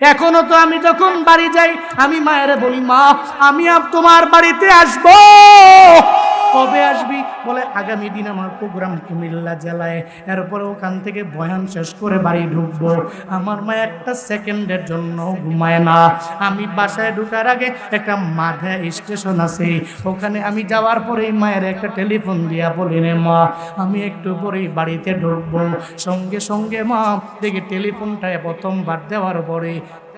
এখনও তো আমি যখন বাড়ি যাই আমি মায়ের বলি মা আমি তোমার বাড়িতে আসব। কবে আসবি? বলে, আগামী দিন আমার প্রোগ্রাম কুমিল্লা জেলায় এরপরে ওখান থেকে বয়ান শেষ করে বাড়ি ঢুকবো। আমার মা একটা সেকেন্ডের জন্য ঘুমায় না। আমি বাসায় ঢুকার আগে একটা মাধা স্টেশন আছে। ওখানে আমি যাওয়ার পরেই মায়ের একটা টেলিফোন দিয়া বলি রে মা, আমি একটু পরেই বাড়িতে ঢুকবো। সঙ্গে সঙ্গে মা দেখি টেলিফোনটা প্রথমবার দেওয়ার পরে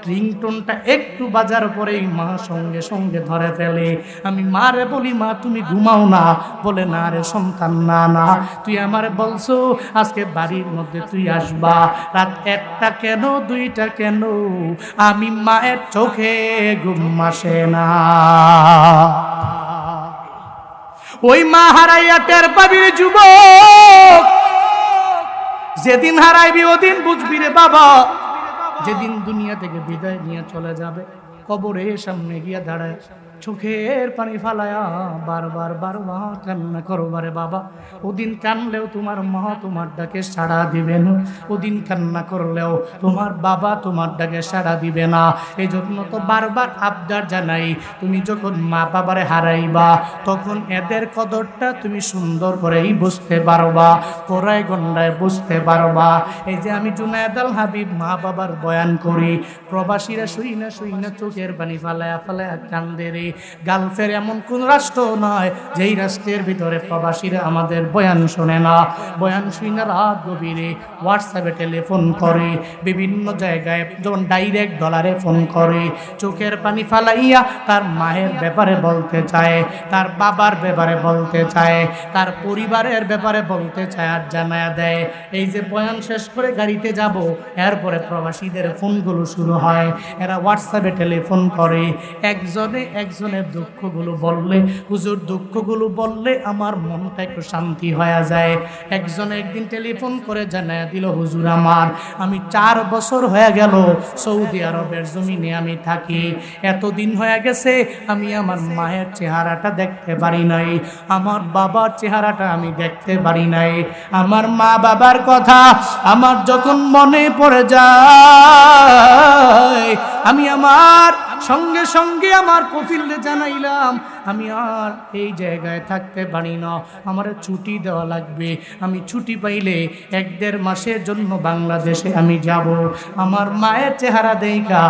রিংটোনটা একটু বাজার পরেই মা সঙ্গে সঙ্গে ধরে ফেলে। আমি মারে বলি, মা, তুমি ঘুমাও না। বলে, না রে সন্তান, না না। তুই আমারে বলছো, আজকে বাড়ির মধ্যে তুই আসবা। রাত একটা কেন, দুইটা কেন? আমি মায়ের চোখে ঘুম আসে না। ওই মা হারাইয়া টের পাবি রে যুবক। যেদিন হারাইবি, ওদিন বুঝবি রে বাবা। যেদিন দুনিয়া থেকে বিদায় নিয়ে চলে যাবে কবরের সামনে গিয়া দাঁড়ায়। চোখের পানি ফালায়া বারবার বারবার কান্না করো বারে বাবা। ওদিন কানলেও তোমার মা তোমার ডাকে সাড়া দিবে না। ওদিন কান্না করলেও তোমার বাবা তোমার ডাকে সাড়া দিবে না। এই জন্য তো বারবার আবদার জানাই, তুমি যখন মা বাবারে হারাইবা, তখন এদের কদরটা তুমি সুন্দর করেই বুঝতে পারবা কোরাই গন্ডায় বুঝতে পারবা। এই যে আমি জুনায়দ আল হাবিব মা বাবার বয়ান করি, প্রবাসীরা শুই না শুই না চোখের পানি ফালায়া ফালায়া কান্দে রে। গালফের এমন কোন রাষ্ট্র নয়, যেই রাষ্ট্রের ভিতরে প্রবাসীরা আমাদের বয়ান শোনে না। বয়ান শুই না রাত গভীরে হোয়াটসঅ্যাপে টেলিফোন করে, বিভিন্ন জায়গায় যেমন ডাইরেক্ট ডলারে ফোন করে, চোখের পানি ফালাইয়া তার মায়ের ব্যাপারে বলতে চায়, তার বাবার ব্যাপারে বলতে চায়, তার পরিবারের ব্যাপারে বলতে চায় আর জানায়া দেয়। এই যে বয়ান শেষ করে গাড়িতে যাব, এরপরে প্রবাসীদের ফোনগুলো শুরু হয়। এরা হোয়াটসঅ্যাপে টেলিফোন করে একজনে একজনের দুঃখগুলো বললে, হুজুর, দুঃখগুলো বললে আমার মনটা একটু শান্তি হয়ে যায়। একজন একদিন টেলিফোন করে জানায় দিল, হুজুর আমার, আমি চার বছর হয়ে গেল সৌদি আরবের জমিনে আমি থাকি। এতদিন হয়ে গেছে আমি আমার মায়ের চেহারাটা দেখতে পারি নাই, আমার বাবার চেহারাটা আমি দেখতে পারি নাই। আমার মা বাবার কথা আমার যখন মনে পড়ে যায়, আমি আমার সঙ্গে সঙ্গে আমার কফিল জানাইলাম আমি আর এই জায়গায় থাকতে পারি না। আমার ছুটি দেওয়া লাগবে। আমি ছুটি পাইলে এক দেড় মাসের জন্য বাংলাদেশে আমি যাব। আমার মায়ের চেহারা দেখা,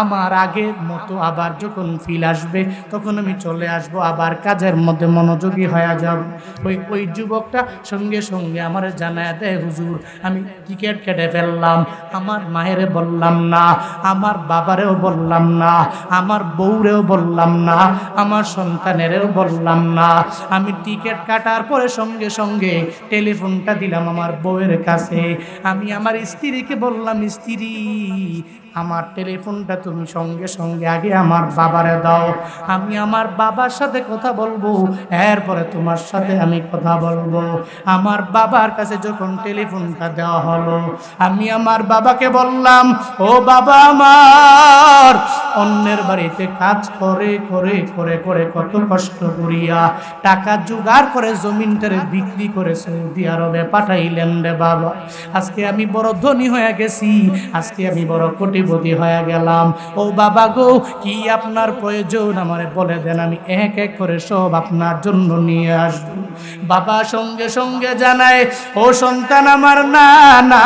আমার আগের মতো আবার যখন ফিল আসবে, তখন আমি চলে আসব, আবার কাজের মধ্যে মনোযোগী হয়ে যাব। ওই ওই যুবকটা সঙ্গে সঙ্গে আমার জানায় দেয়, হুজুর, আমি টিকিট কেটে ফেললাম। আমার মায়েরে বললাম না, আমার বাবারেও বললাম না, আমার বউরেও বললাম না, আমার সন্তানেরও বললাম না। আমি টিকিট কাটার পরে সঙ্গে সঙ্গে টেলিফোনটা দিলাম আমার বউয়ের কাছে। আমি আমার স্ত্রীকে বললাম, স্ত্রী আমার টেলিফোনটা তুমি সঙ্গে সঙ্গে আগে আমার বাবারে দাও। আমি আমার বাবার সাথে কথা বলব, এরপরে তোমার সাথে আমি কথা বলব। আমার বাবার কাছে যখন টেলিফোনটা দেওয়া হলো, আমি আমার বাবাকে বললাম, ও বাবা আমার, অন্যের বাড়িতে কাজ করে করে করে করে কত কষ্ট করিয়া টাকা জোগাড় করে জমিনটারে বিক্রি করে সৌদি আরবে পাঠাইলেন রে বাবা। আজকে আমি বড় ধনী হয়ে গেছি, আজকে আমি বড় কোটিপতি হয়ে গেলাম। ও বাবা গো, কি আপনার প্রয়োজন? আমারে বলে দেন, আমি এক এক করে সব আপনার জন্য নিয়ে আসব। বাবা সঙ্গে সঙ্গে জানায়, ও সন্তান আমার, না না,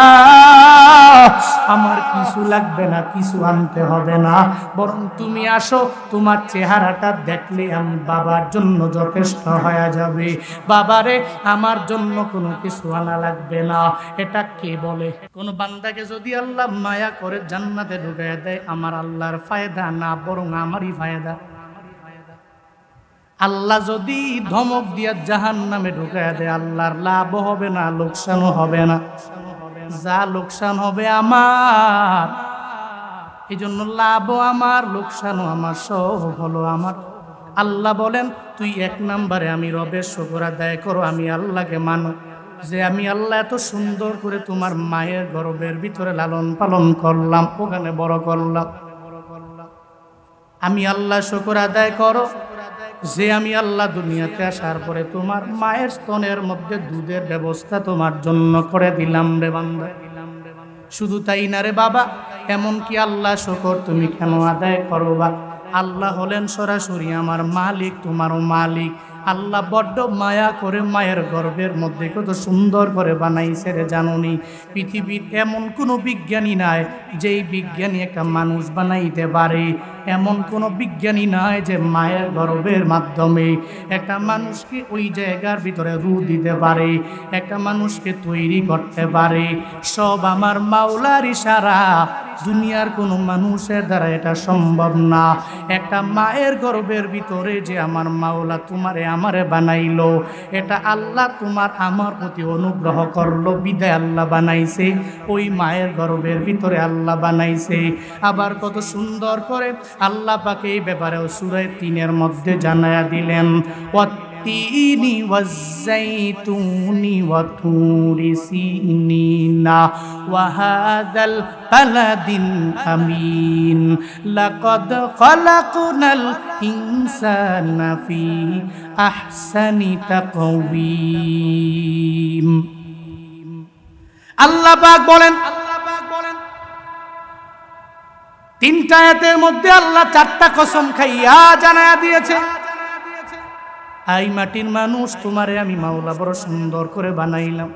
আমার কিছু লাগবে না, কিছু আনতে হবে না। বরং তুমি আসো, তোমার চেহারাটা দেখলে আমি বাবার জন্য যথেষ্ট হয়ে যাবে। বাবারে আমার জন্য কোনো কিছু আনা লাগবে না। এটা কে বলে? কোনো বান্দাকে যদি আল্লাহ মায়া করে জান্নাতে ঢুকায় দেয়, আমার আল্লাহর ফায়দা না, বরং আমারই ফায়দা। আল্লাহ যদি ধমক দিয়া জাহান নামে ঢুকায় দেয়, আল্লাহর লাভ হবে না, লোকসানও হবে না। যা লোকসান হবে আমার এই জন্য লাভও আমার, লোকসানও আমার, সব হলো আমার। আল্লাহ বলেন, তুই এক নম্বরে আমি রবের শকর আদায় করো, আমি আল্লাহকে মানো। যে আমি আল্লাহ এত সুন্দর করে তোমার মায়ের গর্বের ভিতরে লালন পালন করলাম, ওখানে বড় করলাম। আমি আল্লাহ শকর আদায় করো, যে আমি আল্লাহ দুনিয়াতে আসার পরে তোমার মায়ের স্তনের মধ্যে দুধের ব্যবস্থা তোমার জন্য করে দিলাম রে বান্দা। শুধু তাই না রে বাবা এমন কি আল্লাহ শকর তুমি কেন আদায় করো বা আল্লাহ হলেন সরাসরি আমার মালিক, তোমারও মালিক। আল্লাহ বড্ড মায়া করে মায়ের গর্ভের মধ্যে কত সুন্দর করে বানাইছে রে জাননি। পৃথিবীর এমন কোনো বিজ্ঞানী নাই যেই বিজ্ঞানী একটা মানুষ বানাইতে পারে। এমন কোনো বিজ্ঞানী নাই যে মায়ের গর্বের মাধ্যমে একটা মানুষকে ওই জায়গার ভিতরে রু দিতে পারে, একটা মানুষকে তৈরি করতে পারে। সব আমার মাওলার ইশারা দুনিয়ার কোনো মানুষের দ্বারা এটা সম্ভব না। একটা মায়ের গর্ভের ভিতরে যে আমার মাওলা তোমারে আমারে বানাইলো, এটা আল্লাহ তোমার আমার প্রতি অনুগ্রহ করল, বিদায় আল্লাহ বানাইছে। ওই মায়ের গর্ভের ভিতরে আল্লাহ বানাইছে। আবার কত সুন্দর করে আল্লাহ পাকে এই ব্যাপারেও সুরায় তিনের মধ্যে জানায়া দিলেন والتين والزيتون وطور سينين وهذا البلد الأمين لقد خلقنا الإنسان في أحسن تقويم আল্লাহ পাক বলেন আল্লাহ পাক বলেন তিনটা আয়াতের মধ্যে আল্লাহ চারটা কসম খাইয়া জানায়া দিয়েছে আই মাটির মানুষ তোমারে আমি মাওলা বড় সুন্দর করে বানাইলাম।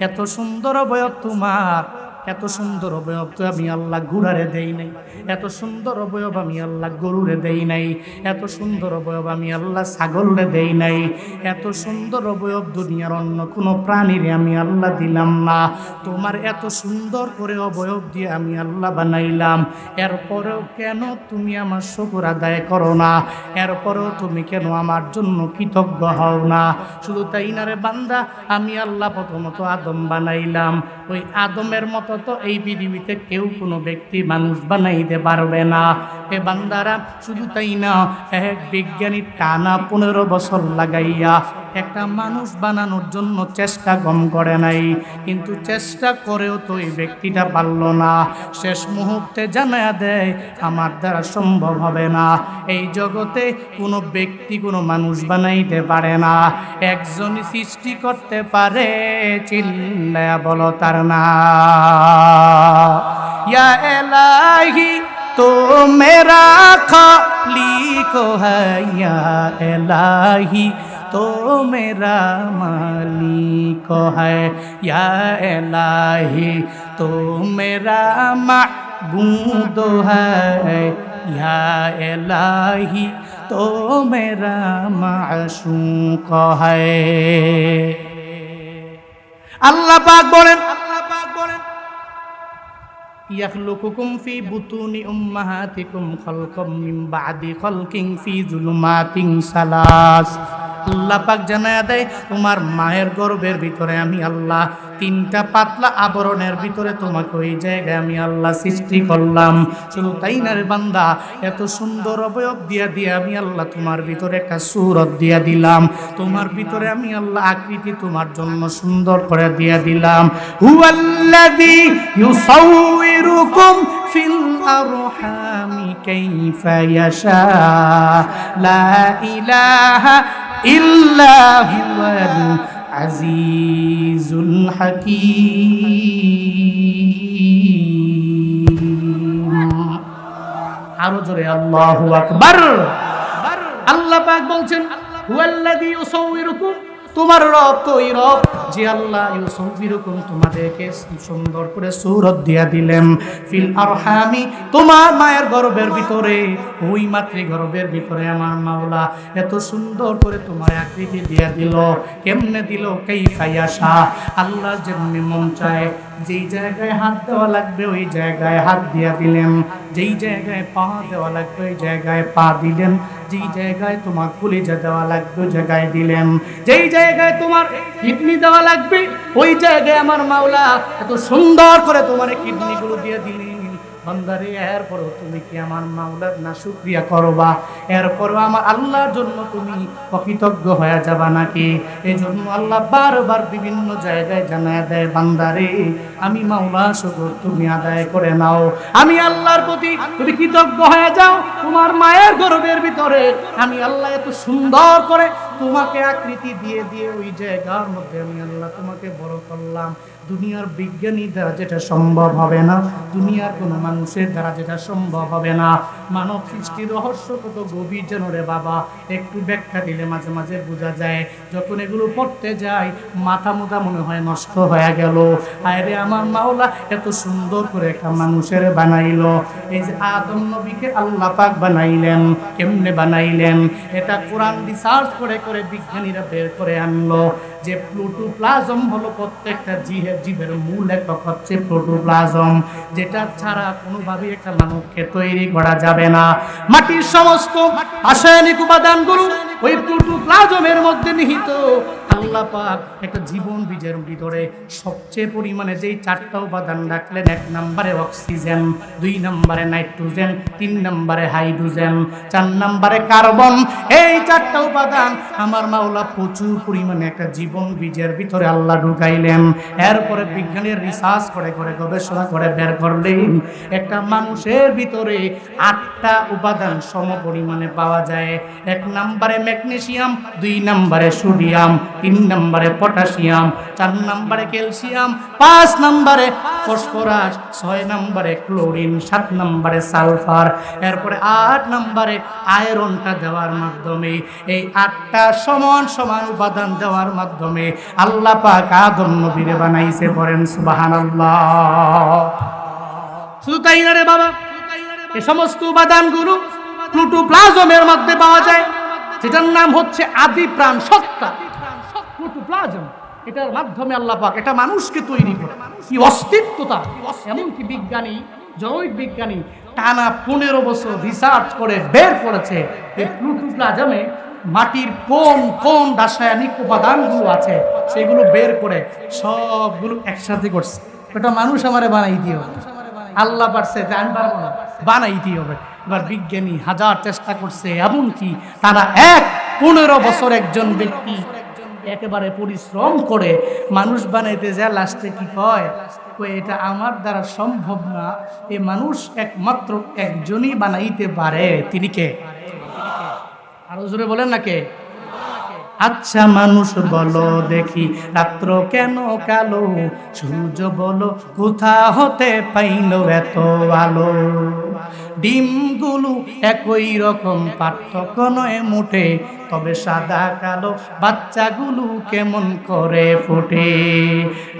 এত সুন্দর অবয়ব তোমার এত সুন্দর অবয়ব তো আমি আল্লাহ ঘুরারে দেই নাই। এত সুন্দর অবয়ব আমি আল্লাহ গরুরে দেই নাই। এত সুন্দর অবয়ব আমি আল্লাহ ছাগলরে দেই নাই। এত সুন্দর অবয়ব দুনিয়ার অন্য কোনো প্রাণীরে আমি আল্লাহ দিলাম না। তোমার এত সুন্দর করে অবয়ব দিয়ে আমি আল্লাহ বানাইলাম। এরপরেও কেন তুমি আমার শুকুর আদায় করো না? এরপরেও তুমি কেন আমার জন্য কৃতজ্ঞ হও না? শুধু তাই না রে বান্দা, আমি আল্লাহ প্রথমত আদম বানাইলাম। ওই আদমের মতো তো এই পৃথিবীতে কেউ কোনো ব্যক্তি মানুষ বানাইতে পারবে না। এ বান্দারা, শুধু তাই না, এক বিজ্ঞানী টানা পনেরো বছর লাগাইয়া একটা মানুষ বানানোর জন্য চেষ্টা কম করে নাই। কিন্তু চেষ্টা করেও তো এই ব্যক্তিটা পারল না। শেষ মুহূর্তে জানা দেয়, আমার দ্বারা সম্ভব হবে না। এই জগতে কোনো ব্যক্তি কোনো মানুষ বানাইতে পারে না। একজনই সৃষ্টি করতে পারে, চিল্লায়া বলো তার না এলাহি তো মেরা খালি কোহাইয়া এলাহি তো মেরা মালি কোহাইয়া এলাহি তো মেরা মা গুদো হ্যাঁ এলাহি তো মেরা মাসু কহে আল্লাহ পাক বলেন ইয়াখলুকুকুম ফি বুতুনি উম্মাহাতিকুম খালকাম মিন বাদি খালকিন ফি যুলুমাতিন সালাস। আল্লাহ পাক জানায়া দেয়, তোমার মায়ের গর্ভের ভিতরে আমি আল্লাহ তিনটা পাতলা আবরণের ভিতরে তোমাকে ওই জায়গায় আমি আল্লাহ সৃষ্টি করলাম। শুধু তাই না রে বান্দা, এত সুন্দর অবয়ব দিয়া দিয়ে আমি আল্লাহ তোমার ভিতরে একটা সুরত দিয়া দিলাম। তোমার ভিতরে আমি আল্লাহ আকৃতি তোমার জন্য সুন্দর করে দিয়া দিলাম। হুয়াল্লাযী ইউসাউইরুকুম ফিল আরহামি কাইফা ইয়াশা লা ইলাহা ইল্লা হুয়াল আজিজুল হাকীম আরও জোরে, আল্লাহু আকবার। আল্লাহ পাক বলছেন, হুয়াল্লাযী ইউসাউইরুকুম তোমার রব তো ওই রব। যে আল্লাহ ইউসুফিরকম তোমাদেরকে সুন্দর করে সুরত দিয়া দিলেন, ফিল আরহামি, তোমার মায়ের গর্বের ভিতরে, ওই মাতৃ গর্বের ভিতরে আমার মাওলা এত সুন্দর করে তোমার আকৃতি দিয়া দিল। কেমনে দিল? কেই ফাইয়াসা আল্লাহ যেমনি মন চায় যেই জায়গায় হাত দেওয়া লাগবে, ওই জায়গায় হাত দিয়া দিলেন। যেই জায়গায় পা দেওয়া লাগবে, ওই জায়গায় পা দিলেন। যেই জায়গায় তোমার কলিজা দেওয়া লাগবে, ওই জায়গায় দিলেন। যেই জায়গায় তোমার কিডনি দেওয়া লাগবে, ওই জায়গায় আমার মাওলা এত সুন্দর করে তোমার কিডনিগুলো দিয়ে দিলেন। বন্দারে, এরপরও তুমি কি আমার মাওলার না শুক্রিয়া করবা? এরপরও আমার আল্লাহর জন্য তুমি অকৃতজ্ঞ হয়ে যাবা নাকি? এই জন্য আল্লাহ বারবার বিভিন্ন জায়গায় জানায় দেয়, বান্দারে, আমি মাওলা শুকর তুমি আদায় করে নাও। আমি আল্লাহর প্রতি তুমি কৃতজ্ঞ হয়ে যাও, তোমার মায়ের গর্ভের ভিতরে আমি আল্লাহ এত সুন্দর করে তোমাকে আকৃতি দিয়ে দিয়ে ওই জায়গার মধ্যে আমি আল্লাহ তোমাকে বড় করলাম। দুনিয়ার বিজ্ঞানী দ্বারা যেটা সম্ভব হবে না, দুনিয়ার কোনো মানুষের দ্বারা যেটা সম্ভব হবে না। মানব সৃষ্টির রহস্য কত গভীর যেন রে বাবা, একটু ব্যাখ্যা দিলে মাঝে মাঝে বোঝা যায়। যখন এগুলো পড়তে যায় মাথা মোটা মনে হয় নষ্ট হয়ে গেল। আরে আমার মাওলা এত সুন্দর করে একটা মানুষের বানাইল। এই যে আদম নবীকে আল্লাহ পাক বানাইলেন, কেমনে বানাইলেন? এটা কোরআন রিসার্চ করে করে বিজ্ঞানীরা বের করে আনলো। যে প্লোটোপ্লাজম হলো প্রত্যেকটা জীবের জীবের মূল একক হচ্ছে প্লোটোপ্লাজম যেটা ছাড়া কোনোভাবেই একটা মানুষকে তৈরি করা যাবে না। মাটির সমস্ত রাসায়নিক উপাদানগুলো ওই প্লুটোপ্লাজমের মধ্যে নিহিত আল্লাহ পাক একটা জীবন বীজের ভিতরে সবচেয়ে পরিমাণে যেই চারটা উপাদান রাখলেন, এক নম্বরে অক্সিজেন, দুই নম্বরে নাইট্রোজেন, তিন নম্বরে হাইড্রোজেন, চার নম্বরে কার্বন। এই চারটা উপাদান আমার মাওলা প্রচুর পরিমাণে একটা জীবন বীজের ভিতরে আল্লাহ ঢুকাইলেন। এরপরে বিজ্ঞানের রিসার্চ করে করে গবেষণা করে বের করলেন। একটা মানুষের ভিতরে আটটা উপাদান সম পরিমাণে পাওয়া যায়। এক নম্বরে ম্যাগনেসিয়াম দুই নম্বরে সোডিয়াম, তিন নম্বরে পটাশিয়াম, চার নম্বরে ক্যালসিয়াম, পাঁচ নম্বরে ফসফরাস, ছয় নম্বরে ক্লোরিন, সাত নম্বরে সালফার, এরপরে আট নম্বরে আয়রনটা দেওয়ার মাধ্যমে, এই আটটা সমান সমান উপাদান দেওয়ার মাধ্যমে আল্লাহ পাক আদম নবীরে বানাইছে পড়েন সুবহানাল্লাহ। শুধু তাই না রে বাবা? এই সমস্ত উপাদানগুলো প্লুটোপ্লাজমের মধ্যে পাওয়া যায়। যেটার নাম হচ্ছে আদি প্রাণ সত্তা। এটার মাধ্যমে আল্লাহ পাক এটা মানুষকে তৈরি করে। কি অস্তিত্বতা। এমনকি বিজ্ঞানী জৈব বিজ্ঞানী টানা পনেরো বছর রিসার্চ করে বের করেছে এই প্লুটোপ্লাজমে মাটির কোন কোন রাসায়নিক উপাদানগুলো আছে, সেগুলো বের করে সবগুলো একসাথে করছে। ওটা মানুষ আমারে বানাই দিও। আল্লাহ পারছে যে আমি পারব না। বানাইতে হবে। এবার বিজ্ঞানী হাজার চেষ্টা করছে এমনকি তারা এক পনেরো বছর একজন ব্যক্তি একেবারে পরিশ্রম করে মানুষ বানাইতে যায়, লাস্টে কি কয়, এটা আমার দ্বারা সম্ভব না। এ মানুষ একমাত্র একজনই বানাইতে পারে। তিনি কে? আরও জোরে বলেন না কে? আচ্ছা মানুষ বলো দেখি রাত্র কেন কালো? সূর্য বলো কোথা হতে পাইল এত আলো? ডিমগুলো একই রকম, পার্থক্য নয় মুঠে তবে সাদা কালো বাচ্চাগুলো কেমন করে ফোটে?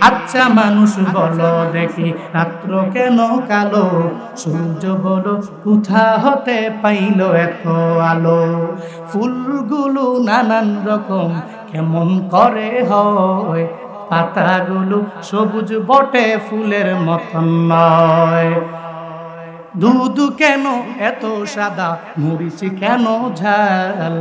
আচ্ছা মানুষ বলো দেখি, রাত্র কেন কালো? সূর্য বলো কোথা হতে পাইল এত আলো? ফুলগুলো নানান রকম, কেমন করে হয়? পাতাগুলো সবুজ বটে ফুলের মতন নয়। দুধ কেন? এত সাদা মরিচ কেন ঝাল?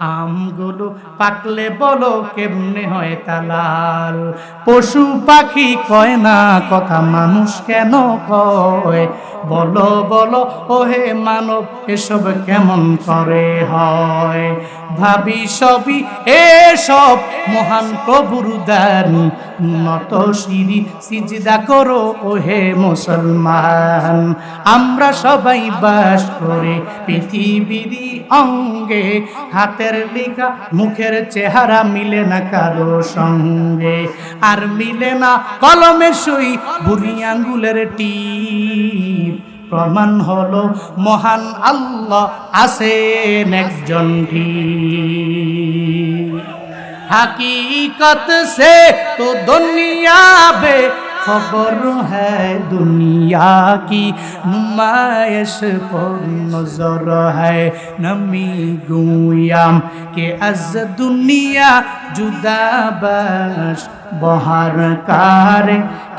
আমগুলো পাকলে বলো কেমনে হয় তালাল? পশু পাখি কয় না কথা মানুষ কেন কয়? বলো বলো, ওহে মানব, এসব কেমন করে হয়? ভাবি সবই এসব মহান প্রভুর দান। নত সিঁড়ি সিজদা করো, ওহে মুসলমান। আমরা সবাই বাস করে পৃথিবীর অঙ্গে রঙের লিখা, মুখের চেহারা মিলে না কারও সঙ্গে। আর মিলে না কলমে সই, বুড়ি আঙ্গুলের টি প্রমাণ হলো মহান আল্লাহ আছেন একজন হাকিকত সে তো দুনিয়া বে খবর হ্যায় দুনিয়া কি? নুমায়শ পর নজর হ্যায় নমি গুয়াম কে আজ দুনিয়া জুদাবাস বহার কার?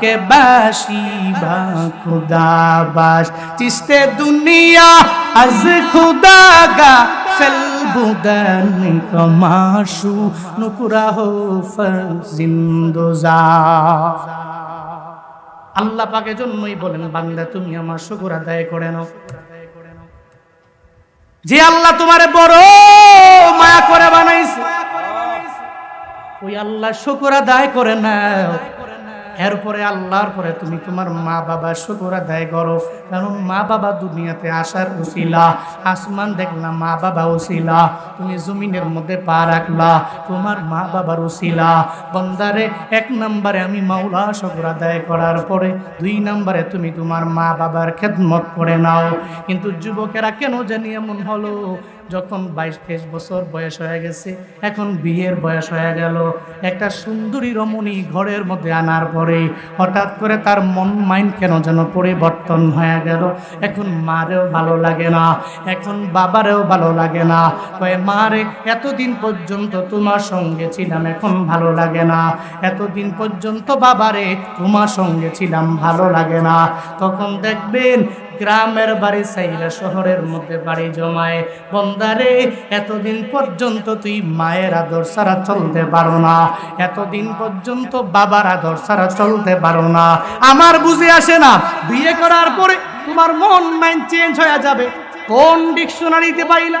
কে বাসি বা খুদা বাস চিস্তে দুনিয়া আজ খুদাগা ফেল বুদন কমাশু নুকুরা হো ফজিন্দো যা আল্লাহ পাকে জন্যই বলেন, বান্দা, তুমি আমার শুকুর আদায় করে নাও। যে আল্লাহ তোমারে বড় মায়া করে বানাইছে, ওই আল্লাহ শুকুর আদায় করে নাও। এরপরে আল্লাহর পরে তুমি তোমার মা বাবার শুকুর আদায় করো। কারণ মা বাবা দুনিয়াতে আসার উসিলা, আসমান দেখলাম মা বাবা উসিলা, তুমি জমিনের মধ্যে পা রাখলা, তোমার মা বাবার উসিলা। বন্দারে এক নম্বরে আমি মাওলা শুকুর আদায় করার পরে, দুই নম্বরে তুমি তোমার মা বাবার খেদমত করে নাও। কিন্তু যুবকেরা কেন জানি এমন হলো? যখন বাইশ, তেইশ বছর বয়স হয়ে গেছে, এখন বিয়ের বয়স হয়ে গেল। একটা সুন্দরী রমণী ঘরের মধ্যে আনার পরে হঠাৎ করে তার মন মাইন্ড কেন যেন পরিবর্তন হয়ে গেল। এখন মারেও ভালো লাগে না, এখন বাবারেও ভালো লাগে না। কয়ে মারে এতদিন পর্যন্ত তোমার সঙ্গে ছিলাম, এখন ভালো লাগে না। এতদিন পর্যন্ত বাবারে তোমার সঙ্গে ছিলাম, ভালো লাগে না। তখন দেখবেন গ্রামের বাড়ি চাইলে শহরের মধ্যে বাড়ি জমায়। বন্দারে, এতদিন পর্যন্ত তুই মায়ের আদর ছাড়া চলতে পারো না। এতদিন পর্যন্ত বাবার আদর ছাড়া চলতে পারো না। আমার বুঝে আসে না, বিয়ে করার পরে তোমার মন মাইন্ড চেঞ্জ হয়ে যাবে। কোন ডিকশনারিতে পাইলা?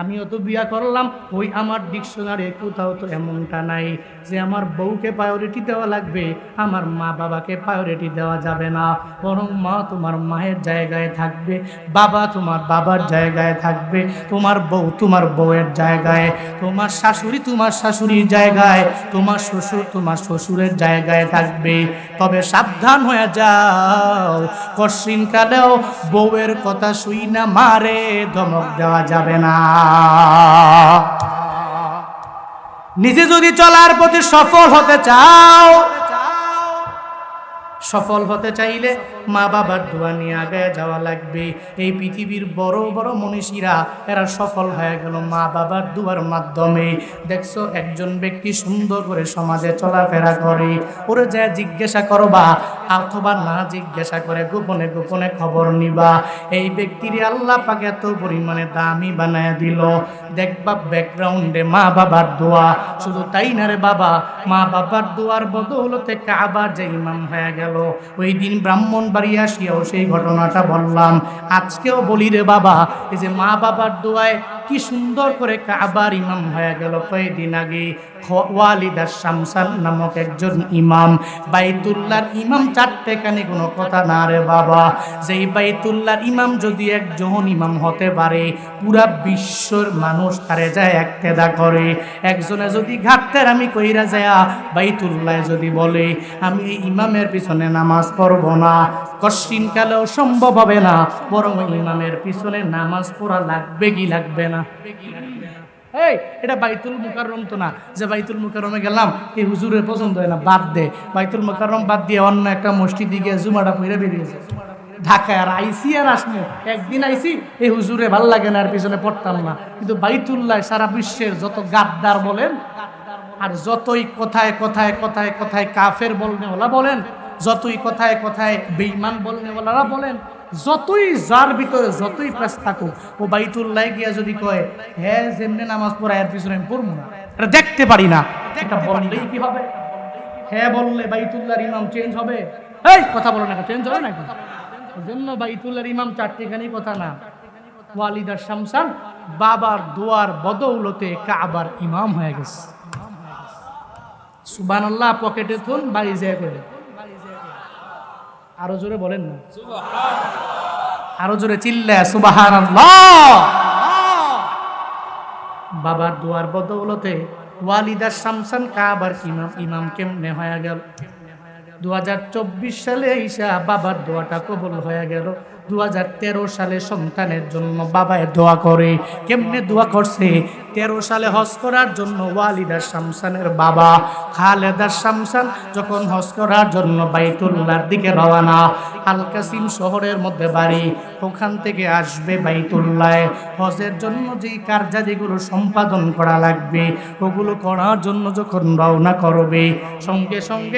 আমিও তো বিয়া করলাম, ওই আমার ডিকশনারি কোথাও তো এমনটা নাই যে আমার বউকে প্রায়োরিটি দেওয়া লাগবে, আমার মা বাবাকে প্রায়োরিটি দেওয়া যাবে না। বরং মা তোমার মায়ের জায়গায় থাকবে, বাবা তোমার বাবার জায়গায় থাকবে, তোমার বউ তোমার বউয়ের জায়গায়, তোমার শাশুড়ি তোমার শাশুড়ির জায়গায়, তোমার শ্বশুর তোমার শ্বশুরের জায়গায় থাকবে। তবে সাবধান হয়ে যাও কশিনকালেও বউয়ের কথা শুই না মারে ধমক দেওয়া যাবে না। নিজে যদি চলার প্রতি সফল হতে চাও, সফল হতে চাইলে মা বাবার দোয়া নিয়ে আগে যাওয়া লাগবে। এই পৃথিবীর বড় বড় মনীষীরা, এরা সফল হয়ে গেল মা বাবার দুয়ার মাধ্যমে। দেখছ, একজন ব্যক্তি সুন্দর করে সমাজে চলাফেরা করে। ওরে যা জিজ্ঞাসা করবা অথবা না জিজ্ঞাসা করে গোপনে গোপনে খবর নিবা। এই ব্যক্তির আল্লাহ পাকে এত পরিমাণে দামি বানায় দিল। দেখবা ব্যাকগ্রাউন্ডে মা বাবার দোয়া। শুধু তাই না রে বাবা, মা বাবার দোয়ার বদৌলতে কাবার যে ইমাম হয়ে গেল। ওই দিন ব্রাহ্মণ বাড়ি আসিয়াও সেই ঘটনাটা বললাম। আজকেও বলি রে বাবা, এই যে মা বাবার দোয়ায় কি সুন্দর করে কাবার ইমাম হয়ে গেল কয়েকদিন আগে। ওয়ালিদা শামসান নামক একজন ইমাম। বাইতুল্লাহর ইমাম চারটে কানে কোনো কথা না রে বাবা। যেই বাইতুল্লাহর ইমাম যদি একজন ইমাম হতে পারে, পুরা বিশ্বর মানুষ তারে যায় একতেদা করে। একজনে যদি ঘাটতের আমি কইরা যায়, বাইতুল্লাহ যদি বলে, আমি ইমামের পিছনে নামাজ পড়ব না। কশ্চিন কালেও সম্ভব হবে না, বরং ইমামের পিছনে নামাজ পড়া লাগবে কি লাগবে না? এই এটা বাইতুল মুকাররম তো না। যে বাইতুল মুকাররমে গেলাম এই হুজুরের পছন্দ হয় না, বাদ দে। বাইতুল মুকাররম বাদ দিয়ে অন্য একটা মসজিদে গিয়ে জুমাটা পড়ে বেরিয়েছে ঢাকায় আর আইসি আর আসমু একদিন আইসি এই হুজুরে ভালো লাগে না, আর পিছনে পড়তাম না। কিন্তু বাইতুল্লাহ সারা বিশ্বের যত গাদ্দার বলেন, আর যতই কথায় কথায় কথায় কথায় কাফের বলনেওয়ালা বলেন, যতই কথায় কথায় বেঈমান বলনেওয়ালারা বলেন যতই যার ভিতরে যতই প্রেস থাকুক, ও বাইতুল্লাহ গিয়া যদি কয় হ্যাঁ যেমনি নামাজ পড়া, এর পিছনে আমি পড়ব না। এটা দেখতে পারি না। এটা বললেই কি হবে? হ্যাঁ বললে বাইতুল্লাহর ইমাম চেঞ্জ হবে? এই, কথা বলো না চেঞ্জ হবে ওই জন্য বাইতুল্লাহর ইমাম চারটিখানি কথা না। ওয়ালিদার শামসান, বাবার দোয়ার বদৌলতে কাবার ইমাম হয়ে গেছে। সুবান আল্লাহ পকেটে থুন, বাড়ি যায় করে আরও জোরে বলেন না। আরও জোরে চিল্লে সুবাহান বাবার দুয়ার বদৌলতে ওয়ালিদা শামসান কাবার ইমাম ইমাম কেমনে হয়ে গেল? দু হাজার চব্বিশ সালে ঈশা বাবার দোয়াটা কবল হয়ে গেল। দু হাজার তেরো সালে সন্তানের জন্য বাবায় দোয়া করে। কেমনে দোয়া করছে? তেরো সালে হজ করার জন্য ওয়ালিদার শামসানের বাবা খালেদার শামসান যখন হজ করার জন্য বাইতুল্লার দিকে রওনা আল কাসিম শহরের মধ্যে বাড়ি, ওখান থেকে আসবে বাইতুল্লায়। হজের জন্য যেই কার্যাদিগুলো সম্পাদন করা লাগবে, ওগুলো করার জন্য যখন রওনা করবে, সঙ্গে সঙ্গে